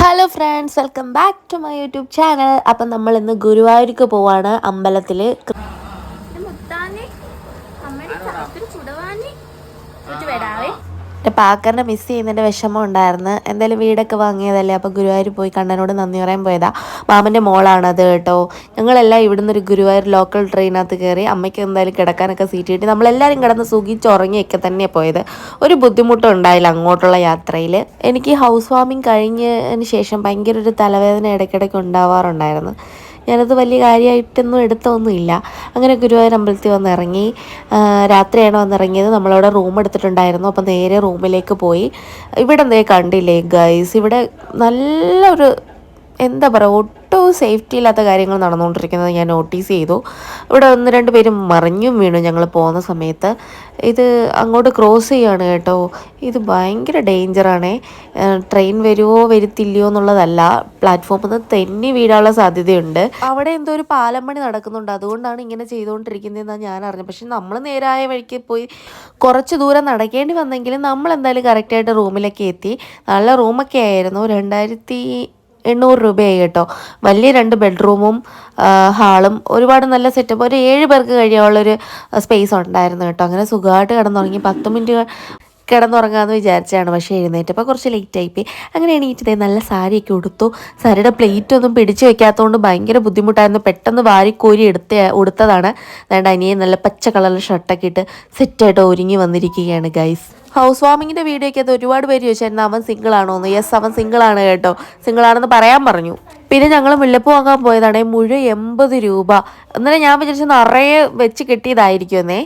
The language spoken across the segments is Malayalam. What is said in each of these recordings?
Hello friends welcome back to my YouTube channel അപ്പം നമ്മൾ ഇന്ന് ഗുരുവായൂർക്ക് പോവാണ് അമ്പലത്തിൽ മുത്താനെ വരാവേ. എന്റെ പാക്കറിനെ മിസ് ചെയ്യുന്നതിന്റെ വിഷമം ഉണ്ടായിരുന്നു. എന്തായാലും വീടൊക്കെ വാങ്ങിയതല്ലേ? അപ്പോൾ ഗുരുവായൂർ പോയി കണ്ണനോട് നന്ദി പറയാൻ പോയതാ. മാമന്റെ അത് കേട്ടോ. ഞങ്ങളെല്ലാം ഇവിടുന്ന് ഒരു ഗുരുവായൂർ ലോക്കൽ ട്രെയിനകത്ത് കയറി അമ്മയ്ക്ക് എന്തായാലും കിടക്കാനൊക്കെ സീറ്റ് കിട്ടി. നമ്മളെല്ലാവരും കിടന്ന് സുഖിച്ചുറങ്ങിയൊക്കെ തന്നെയാണ് പോയത്. ഒരു ബുദ്ധിമുട്ടും ഉണ്ടായില്ല അങ്ങോട്ടുള്ള യാത്രയിൽ. എനിക്ക് ഹൗസ് വാമിങ് കഴിഞ്ഞതിന് ശേഷം ഭയങ്കര ഒരു തലവേദന ഇടയ്ക്കിടയ്ക്ക് ഉണ്ടാവാറുണ്ടായിരുന്നു. ഞാനത് വലിയ കാര്യമായിട്ടൊന്നും എടുത്തൊന്നുമില്ല. അങ്ങനെ ഗുരുവായൂർ അമ്പലത്തിൽ വന്ന് ഇറങ്ങി രാത്രിയാണ് വന്നിറങ്ങിയത്. നമ്മളവിടെ റൂം എടുത്തിട്ടുണ്ടായിരുന്നു. അപ്പം നേരെ റൂമിലേക്ക് പോയി. ഇവിടെ എന്തേ കണ്ടില്ലേ ഗൈസ് ഇവിടെ നല്ലൊരു എന്താ പറയുക ഒട്ടും സേഫ്റ്റി ഇല്ലാത്ത കാര്യങ്ങൾ നടന്നുകൊണ്ടിരിക്കുന്നത് ഞാൻ നോട്ടീസ് ചെയ്തു. ഇവിടെ ഒന്ന് രണ്ട് പേരും മറിഞ്ഞും വീണു ഞങ്ങൾ പോകുന്ന സമയത്ത്. ഇത് അങ്ങോട്ട് ക്രോസ് ചെയ്യാണ് കേട്ടോ. ഇത് ഭയങ്കര ഡേഞ്ചറാണേ ട്രെയിൻ വരുമോ വരുത്തില്ലയോ എന്നുള്ളതല്ല. പ്ലാറ്റ്ഫോമിൽ നിന്ന് തെന്നി വീഴാനുള്ള സാധ്യതയുണ്ട്. അവിടെ എന്തോ ഒരു പാലം പണി നടക്കുന്നുണ്ട്. അതുകൊണ്ടാണ് ഇങ്ങനെ ചെയ്തുകൊണ്ടിരിക്കുന്നതെന്നാണ് ഞാൻ അറിഞ്ഞത്. പക്ഷെ നമ്മൾ നേരായ വഴിക്ക് പോയി കുറച്ച് ദൂരം നടക്കേണ്ടി വന്നെങ്കിലും നമ്മൾ എന്തായാലും കറക്റ്റായിട്ട് റൂമിലൊക്കെ എത്തി. നല്ല റൂമൊക്കെ ആയിരുന്നു. രണ്ടായിരത്തി എണ്ണൂറ് രൂപയായി കേട്ടോ. വലിയ രണ്ട് ബെഡ്റൂമും ഹാളും ഒരുപാട് നല്ല സെറ്റപ്പ്. ഒരു ഏഴ് പേർക്ക് കഴിയാനുള്ളൊരു സ്പേസ് ഉണ്ടായിരുന്നു കേട്ടോ. അങ്ങനെ സുഖമായിട്ട് കിടന്നുറങ്ങി പത്ത് മിനിറ്റ് കിടന്നുറങ്ങാമെന്ന് വിചാരിച്ചാണ് പക്ഷേ എഴുന്നേറ്റപ്പോൾ കുറച്ച് ലേറ്റ് ആയിപ്പോയി. അങ്ങനെ എണീറ്റതേ നല്ല സാരിയൊക്കെ ഉടുത്തു. സാരിയുടെ പ്ലേറ്റ് ഒന്നും പിടിച്ചു വെക്കാത്തതുകൊണ്ട് ഭയങ്കര ബുദ്ധിമുട്ടായിരുന്നു. പെട്ടെന്ന് വാരിക്കോരി എടുത്ത ഉടുത്തതാണ്. അതുകൊണ്ട് അനിയെ നല്ല പച്ച കളറിൽ ഷർട്ടൊക്കെ ഇട്ട് സെറ്റായിട്ട് ഒരുങ്ങി വന്നിരിക്കുകയാണ് ഗൈസ് ഹൗസ് വാമിങ്ങിന്റെ വീഡിയോ ഒക്കെ അത് ഒരുപാട് പേര് ചോദിച്ചായിരുന്നു അവൻ സിംഗിൾ ആണോ എന്ന് യെസ് അവൻ സിംഗിൾ ആണ് കേട്ടോ. സിംഗിൾ ആണെന്ന് പറയാൻ പറഞ്ഞു. പിന്നെ ഞങ്ങൾ മുല്ലപ്പൂ വാങ്ങാൻ പോയതാണ് മുഴുവൻ എൺപത് രൂപ. എന്നാലും ഞാൻ വിചാരിച്ചു നിറയെ വെച്ച് കിട്ടിയതായിരിക്കുമെന്നേ.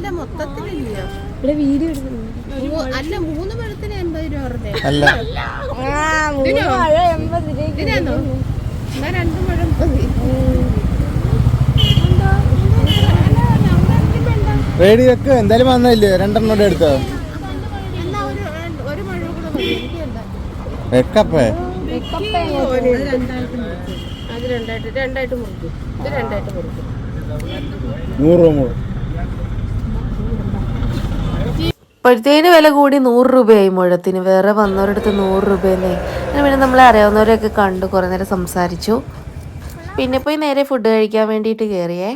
അല്ല ഇവിടെ മൂ- അല്ല മൂന്ന് പഴത്തിന് എൺപത് രൂപ എന്നാ രണ്ട് പഴം മതി റേഡി വെക്ക്. എന്തായാലും വന്നില്ലേ? രണ്ടെണ്ണം കൂടെ എടുത്തോ വെക്കപ്പേ. അത് അത് രണ്ടായിട്ട് രണ്ടായിട്ട് മുറിക്കും ഇത് രണ്ടായിട്ട് മുറിക്കും നൂറ് രൂപ കൂടെ ഇപ്പോഴത്തേന് വില കൂടി നൂറ് രൂപയായി മുഴത്തിന്. വേറെ വന്നവരടുത്ത് നൂറ് രൂപയെന്നേ പിന്നെ നമ്മളെ അറിയാവുന്നവരെയൊക്കെ കണ്ടു കുറേ നേരം സംസാരിച്ചു. പിന്നെ പോയി നേരെ ഫുഡ് കഴിക്കാൻ വേണ്ടിയിട്ട് കയറിയേ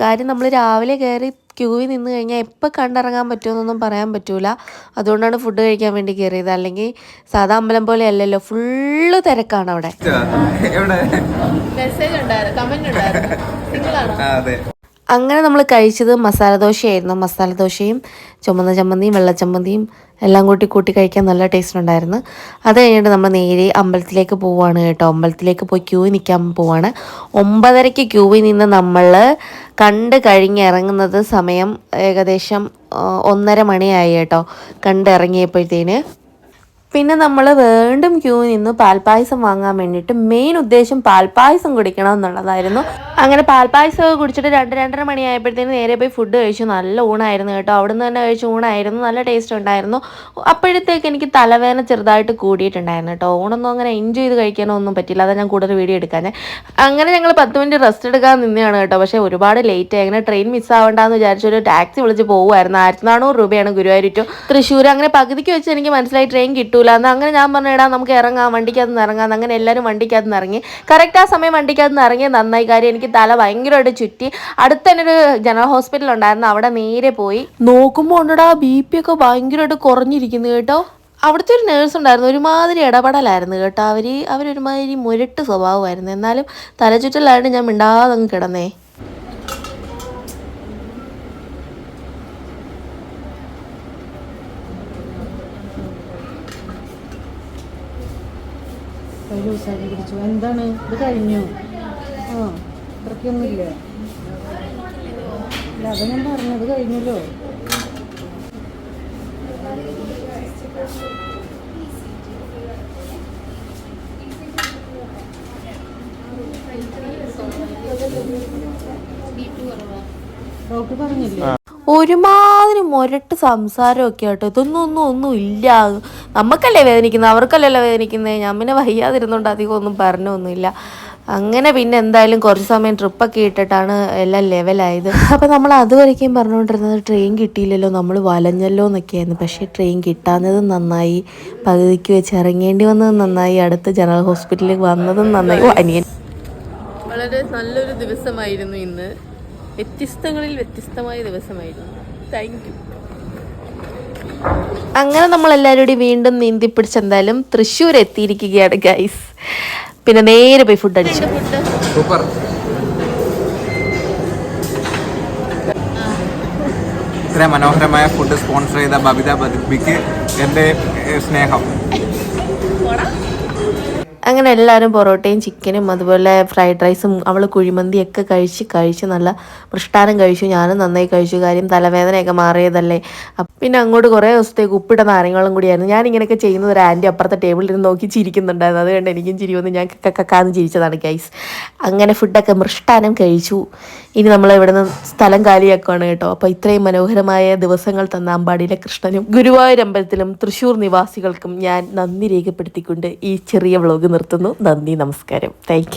കാര്യം നമ്മൾ രാവിലെ കയറി ക്യൂവിൽ നിന്ന് കഴിഞ്ഞാൽ എപ്പോൾ കണ്ടിറങ്ങാൻ പറ്റുമെന്നൊന്നും പറയാൻ പറ്റൂല. അതുകൊണ്ടാണ് ഫുഡ് കഴിക്കാൻ വേണ്ടി കയറിയത് അല്ലെങ്കിൽ സാധാ അമ്പലം പോലെ അല്ലല്ലോ ഫുള്ള് തിരക്കാണ് അവിടെ. മെസ്സേജ് ഉണ്ടായിരുന്നു കമന്റ് ഉണ്ടായിരുന്നു. അങ്ങനെ നമ്മൾ കഴിച്ചത് മസാല ദോശയായിരുന്നു. മസാല ദോശയും ചുമന്ന ചമ്മന്തിയും വെള്ളച്ചമ്മന്തിയും എല്ലാം കൂട്ടി കൂട്ടി കഴിക്കാൻ നല്ല ടേസ്റ്റ് ഉണ്ടായിരുന്നു. അത് കഴിഞ്ഞിട്ട് നമ്മൾ നേരെ അമ്പലത്തിലേക്ക് പോവുകയാണ് കേട്ടോ. അമ്പലത്തിലേക്ക് പോയി ക്യൂ നിൽക്കാൻ പോവാണ്. ഒമ്പതരയ്ക്ക് ക്യൂവിൽ നിന്ന് നമ്മൾ കണ്ട് കഴിഞ്ഞിറങ്ങുന്നത് സമയം ഏകദേശം ഒന്നര മണിയായി കേട്ടോ. കണ്ടിറങ്ങിയപ്പോഴത്തേന് പിന്നെ നമ്മൾ വീണ്ടും ക്യൂ നിന്ന് പാൽപ്പായസം വാങ്ങാൻ വേണ്ടിയിട്ട് മെയിൻ ഉദ്ദേശം പാൽപ്പായസം കുടിക്കണം എന്നുള്ളതായിരുന്നു. അങ്ങനെ പാൽപ്പായസം ഒക്കെ കുടിച്ചിട്ട് രണ്ട് രണ്ടര മണിയായപ്പോഴത്തേന് നേരെ പോയി ഫുഡ് കഴിച്ചു. നല്ല ഊണായിരുന്നു കേട്ടോ. അവിടെ നിന്ന് തന്നെ കഴിച്ച ഊണായിരുന്നു. നല്ല ടേസ്റ്റ് ഉണ്ടായിരുന്നു. അപ്പോഴത്തേക്ക് എനിക്ക് തലവേദന ചെറുതായിട്ട് കൂടിയിട്ടുണ്ടായിരുന്നു കേട്ടോ. ഊണൊന്നും അങ്ങനെ എൻജോയ് ചെയ്ത് കഴിക്കാനോ ഒന്നും പറ്റില്ല അതാ ഞാൻ കൂടുതൽ വീഡിയോ എടുക്കാൻ. അങ്ങനെ ഞങ്ങൾ പത്ത് മിനിറ്റ് റെസ്റ്റ് എടുക്കാൻ നിന്നെയാണ് കേട്ടോ. പക്ഷേ ഒരുപാട് ലേറ്റ് ആയി. അങ്ങനെ ട്രെയിൻ വിചാരിച്ച ഒരു ടാക്സി വിളിച്ച് പോകുമായിരുന്നു ആയിരത്തി നാനൂറ് രൂപയാണ് ഗുരുവായൂർ തൃശ്ശൂർ അങ്ങനെ പകുതിക്ക് വെച്ച് എനിക്ക് മനസ്സിലായി ട്രെയിൻ കിട്ടൂല എന്ന് അങ്ങനെ ഞാൻ പറഞ്ഞു എടാ നമുക്ക് ഇറങ്ങാം വണ്ടിക്കകത്ത് നിന്ന് ഇറങ്ങാം അങ്ങനെ എല്ലാവരും വണ്ടിക്കകത്ത് നിന്ന് ഇറങ്ങി. കറക്റ്റ് ആ സമയം വണ്ടിക്കകത്ത് നിന്ന് ഇറങ്ങിയ നന്നായി. കാര്യം എനിക്ക് തല ഭയങ്കരമായിട്ട് ചുറ്റി. അടുത്ത് തന്നെ ഒരു ജനറൽ ഹോസ്പിറ്റൽ ഉണ്ടായിരുന്നു. അവിടെ നേരെ പോയി. നോക്കുമ്പോൾ ഉണ്ടടാ ബി പി ഒക്കെ ഭയങ്കരമായിട്ട് കുറഞ്ഞിരിക്കുന്നു കേട്ടോ. അവിടുത്തെ ഒരു നേഴ്സ് ഉണ്ടായിരുന്നു. ഒരുമാതിരി ഇടപെടലായിരുന്നു കേട്ടോ. അവർ അവരൊരുമാതിരി മുരട്ട് സ്വഭാവമായിരുന്നു. എന്നാലും തലചുറ്റലായിട്ട് ഞാൻ മിണ്ടാതെ അങ്ങ് കിടന്നേ. പിടിച്ചു എന്താണ്? ഇത് കഴിഞ്ഞു. ആ അത്രയ്ക്കൊന്നുമില്ല അല്ല അത് ഞാൻ പറഞ്ഞത്. കഴിഞ്ഞല്ലോ. ഡോക്ടർ പറഞ്ഞില്ലേ? ഒരുമാതിരി മുരട്ട് സംസാരമൊക്കെ ആട്ടോ. ഇതൊന്നും ഒന്നും ഒന്നും ഇല്ല. നമുക്കല്ലേ വേദനിക്കുന്നത് അവർക്കല്ലല്ലോ വേദനിക്കുന്നത് ഞാൻ പിന്നെ വയ്യാതിരുന്നോണ്ട് അധികം ഒന്നും പറഞ്ഞൊന്നുമില്ല. അങ്ങനെ പിന്നെ എന്തായാലും കുറച്ച് സമയം ട്രിപ്പൊക്കെ ഇട്ടിട്ടാണ് എല്ലാം ലെവലായത്. അപ്പോൾ നമ്മൾ അതുവരേക്കും പറഞ്ഞുകൊണ്ടിരുന്നത് ട്രെയിൻ കിട്ടിയില്ലല്ലോ നമ്മൾ വലഞ്ഞല്ലോ എന്നൊക്കെയായിരുന്നു. പക്ഷേ ട്രെയിൻ കിട്ടാഞ്ഞത് നന്നായി. പകുതിക്ക് വെച്ച് ഇറങ്ങേണ്ടി വന്നതും നന്നായി. അടുത്ത് ജനറൽ ഹോസ്പിറ്റലിൽ വന്നതും നന്നായി. അനിയൻ വളരെ നല്ലൊരു ദിവസമായിരുന്നു ഇന്ന്. വ്യത്യസ്തങ്ങളിൽ വ്യത്യസ്തമായ ദിവസമായിരുന്നു. താങ്ക് യു അങ്ങനെ നമ്മൾ എല്ലാവരും കൂടി വീണ്ടും നീന്തി പിടിച്ച് എന്തായാലും തൃശ്ശൂർ എത്തിയിരിക്കുകയാണ് ഗൈസ് പിന്നെ നേരെ പോയി ഫുഡ് അടിച്ചു. സൂപ്പർ ഇത്ര മനോഹരമായ ഫുഡ് സ്പോൺസർ ചെയ്ത ബബിത ബദിബിക്ക് എന്റെ സ്നേഹം. അങ്ങനെ എല്ലാവരും പൊറോട്ടയും ചിക്കനും അതുപോലെ ഫ്രൈഡ് റൈസും അവൾ കുഴിമന്തിയൊക്കെ കഴിച്ച് കഴിച്ച് നല്ല മൃഷ്ടാനം കഴിച്ചു. ഞാനും നന്നായി കഴിച്ചു. കാര്യം തലവേദനയൊക്കെ മാറിയതല്ലേ. പിന്നെ അങ്ങോട്ട് കുറേ ദിവസത്തേക്ക് ഉപ്പിട്ട നാരങ്ങളും കൂടിയായിരുന്നു ഞാൻ ഇങ്ങനെയൊക്കെ ചെയ്യുന്ന ഒരു ആന്റി അപ്പുറത്തെ ടേബിളിൽ ഇരുന്ന് നോക്കി ചിരിക്കുന്നുണ്ടായിരുന്നു. അത് കണ്ട് എനിക്കും ചിരി വന്ന്. ഞാൻ കക്കാന്ന് ചിരിച്ചതാണ് ഗൈസ് അങ്ങനെ ഫുഡൊക്കെ മൃഷ്ടാനം കഴിച്ചു. ഇനി നമ്മൾ ഇവിടുന്ന് സ്ഥലം കാലിയാക്കുകയാണ് കേട്ടോ. അപ്പോൾ ഇത്രയും മനോഹരമായ ദിവസങ്ങൾ തന്ന അമ്പാടിയിലെ കൃഷ്ണനും ഗുരുവായൂർ അമ്പലത്തിലും തൃശ്ശൂർ നിവാസികൾക്കും ഞാൻ നന്ദി രേഖപ്പെടുത്തിക്കൊണ്ട് ഈ ചെറിയ വ്ളോഗ് നിർത്തുന്നു. നന്ദി നമസ്കാരം. താങ്ക്